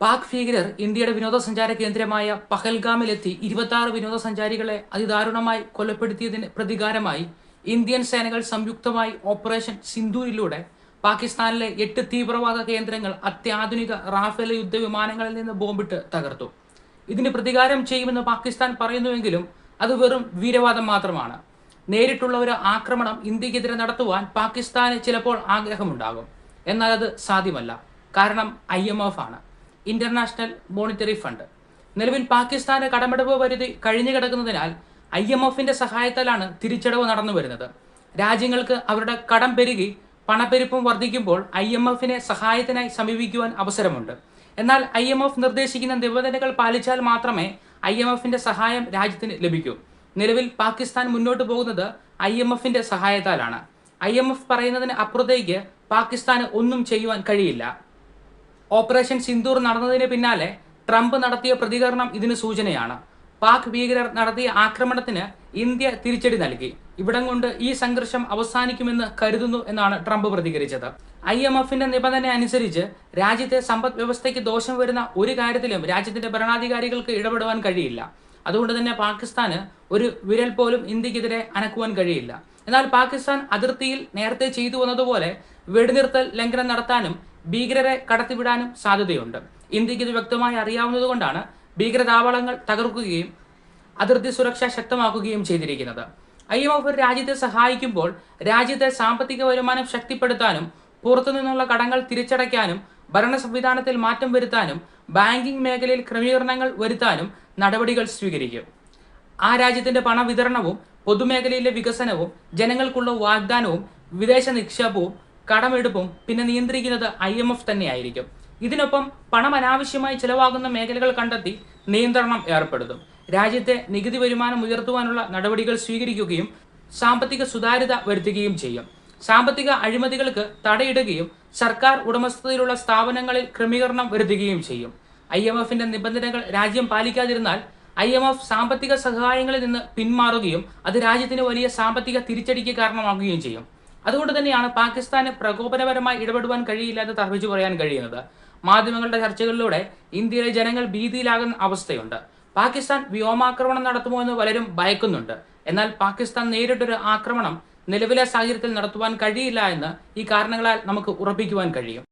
പാക് ഭീകരർ ഇന്ത്യയുടെ വിനോദസഞ്ചാര കേന്ദ്രമായ പഹൽഗാമിലെത്തി ഇരുപത്തി വിനോദസഞ്ചാരികളെ അതിദാരുണമായി കൊലപ്പെടുത്തിയതിന് പ്രതികാരമായി ഇന്ത്യൻ സേനകൾ സംയുക്തമായി ഓപ്പറേഷൻ സിന്ധൂരിലൂടെ പാകിസ്ഥാനിലെ എട്ട് തീവ്രവാദ കേന്ദ്രങ്ങൾ അത്യാധുനിക റാഫേൽ യുദ്ധവിമാനങ്ങളിൽ നിന്ന് ബോംബിട്ട് തകർത്തു. ഇതിന് പ്രതികാരം ചെയ്യുമെന്ന് പാകിസ്ഥാൻ പറയുന്നുവെങ്കിലും അത് വെറും വീരവാദം മാത്രമാണ്. നേരിട്ടുള്ള ഒരു ആക്രമണം ഇന്ത്യക്കെതിരെ നടത്തുവാൻ പാകിസ്ഥാന് ചിലപ്പോൾ ആഗ്രഹമുണ്ടാകും. എന്നാൽ അത് സാധ്യമല്ല. കാരണം ഐ ആണ്. International monetary fund. നിലവിൽ പാകിസ്ഥാന് കടമെടുപ്പ് പരിധി കഴിഞ്ഞു കിടക്കുന്നതിനാൽ ഐ എം എഫിന്റെ സഹായത്താലാണ് തിരിച്ചടവ് നടന്നു വരുന്നത്. രാജ്യങ്ങൾക്ക് അവരുടെ കടം പെരുകി പണപ്പെരുപ്പം വർദ്ധിക്കുമ്പോൾ ഐ എം എഫിനെ സഹായത്തിനായി സമീപിക്കുവാൻ അവസരമുണ്ട്. എന്നാൽ ഐ എം എഫ് നിർദ്ദേശിക്കുന്ന നിബന്ധനകൾ പാലിച്ചാൽ മാത്രമേ ഐ എം എഫിന്റെ സഹായം രാജ്യത്തിന് ലഭിക്കൂ. നിലവിൽ പാകിസ്ഥാൻ മുന്നോട്ട് പോകുന്നത് ഐ എം എഫിന്റെ സഹായത്താലാണ്. ഐ എം എഫ് പറയുന്നതിന് അപ്പുറത്തേക്ക് പാകിസ്ഥാന് ഒന്നും ചെയ്യുവാൻ കഴിയില്ല. ഓപ്പറേഷൻ സിന്ദൂർ നടന്നതിന് പിന്നാലെ ട്രംപ് നടത്തിയ പ്രതികരണം ഇതിന് സൂചനയാണ്. പാക് ഭീകരർ നടത്തിയ ആക്രമണത്തിന് ഇന്ത്യ തിരിച്ചടി നൽകി. ഇവിടം കൊണ്ട് ഈ സംഘർഷം അവസാനിക്കുമെന്ന് കരുതുന്നു എന്നാണ് ട്രംപ് പ്രതികരിച്ചത്. ഐ എം എഫിന്റെ നിബന്ധന അനുസരിച്ച് രാജ്യത്തെ സമ്പദ് വ്യവസ്ഥയ്ക്ക് ദോഷം വരുന്ന ഒരു കാര്യത്തിലും രാജ്യത്തിന്റെ ഭരണാധികാരികൾക്ക് ഇടപെടുവാൻ കഴിയില്ല. അതുകൊണ്ട് തന്നെ പാകിസ്ഥാന് ഒരു വിരൽ പോലും ഇന്ത്യക്കെതിരെ അനക്കുവാൻ കഴിയില്ല. എന്നാൽ പാകിസ്ഥാൻ അതിർത്തിയിൽ നേരത്തെ ചെയ്തു വന്നതുപോലെ വെടിനിർത്തൽ ലംഘനം നടത്താനും ഭീകരരെ കടത്തിവിടാനും സാധ്യതയുണ്ട്. ഇന്ത്യയ്ക്ക് ഇത് വ്യക്തമായി അറിയാവുന്നതുകൊണ്ടാണ് ഭീകരതാവളങ്ങൾ തകർക്കുകയും അതിർത്തി സുരക്ഷ ശക്തമാക്കുകയും ചെയ്തിരിക്കുന്നത്. ഐ എം എഫ് രാജ്യത്തെ സഹായിക്കുമ്പോൾ രാജ്യത്തെ സാമ്പത്തിക വരുമാനം ശക്തിപ്പെടുത്താനും പുറത്തുനിന്നുള്ള കടങ്ങൾ തിരിച്ചടയ്ക്കാനും ഭരണ സംവിധാനത്തിൽ മാറ്റം വരുത്താനും ബാങ്കിംഗ് മേഖലയിൽ ക്രമീകരണങ്ങൾ വരുത്താനും നടപടികൾ സ്വീകരിക്കും. ആ രാജ്യത്തിന്റെ പണവിതരണവും പൊതുമേഖലയിലെ വികസനവും ജനങ്ങൾക്കുള്ള വാഗ്ദാനവും വിദേശ നിക്ഷേപവും കടമെടുപ്പും പിന്നെ നിയന്ത്രിക്കുന്നത് ഐ എം എഫ് തന്നെയായിരിക്കും. ഇതിനൊപ്പം പണം അനാവശ്യമായി ചിലവാകുന്ന മേഖലകൾ കണ്ടെത്തി നിയന്ത്രണം ഏർപ്പെടുത്തും. രാജ്യത്തെ നികുതി വരുമാനം ഉയർത്തുവാനുള്ള നടപടികൾ സ്വീകരിക്കുകയും സാമ്പത്തിക സുതാര്യത വരുത്തുകയും ചെയ്യും. സാമ്പത്തിക അഴിമതികൾക്ക് തടയിടുകയും സർക്കാർ ഉടമസ്ഥതയിലുള്ള സ്ഥാപനങ്ങളിൽ ക്രമീകരണം വരുത്തുകയും ചെയ്യും. ഐ എം എഫിന്റെ നിബന്ധനകൾ രാജ്യം പാലിക്കാതിരുന്നാൽ ഐ എം എഫ് സാമ്പത്തിക സഹായങ്ങളിൽ നിന്ന് പിന്മാറുകയും അത് രാജ്യത്തിന് വലിയ സാമ്പത്തിക തിരിച്ചടിക്ക് കാരണമാകുകയും ചെയ്യും. അതുകൊണ്ട് തന്നെയാണ് പാകിസ്ഥാന് പ്രകോപനപരമായി ഇടപെടുവാൻ കഴിയില്ല എന്ന് തർപ്പിച്ചു പറയാൻ കഴിയുന്നത്. മാധ്യമങ്ങളുടെ ചർച്ചകളിലൂടെ ഇന്ത്യയിലെ ജനങ്ങൾ ഭീതിയിലാകുന്ന അവസ്ഥയുണ്ട്. പാകിസ്ഥാൻ വ്യോമാക്രമണം നടത്തുമോ എന്ന് പലരും ഭയക്കുന്നുണ്ട്. എന്നാൽ പാകിസ്ഥാൻ നേരിട്ടൊരു ആക്രമണം നിലവിലെ സാഹചര്യത്തിൽ നടത്തുവാൻ കഴിയില്ല എന്ന് ഈ കാരണങ്ങളാൽ നമുക്ക് ഉറപ്പിക്കുവാൻ കഴിയും.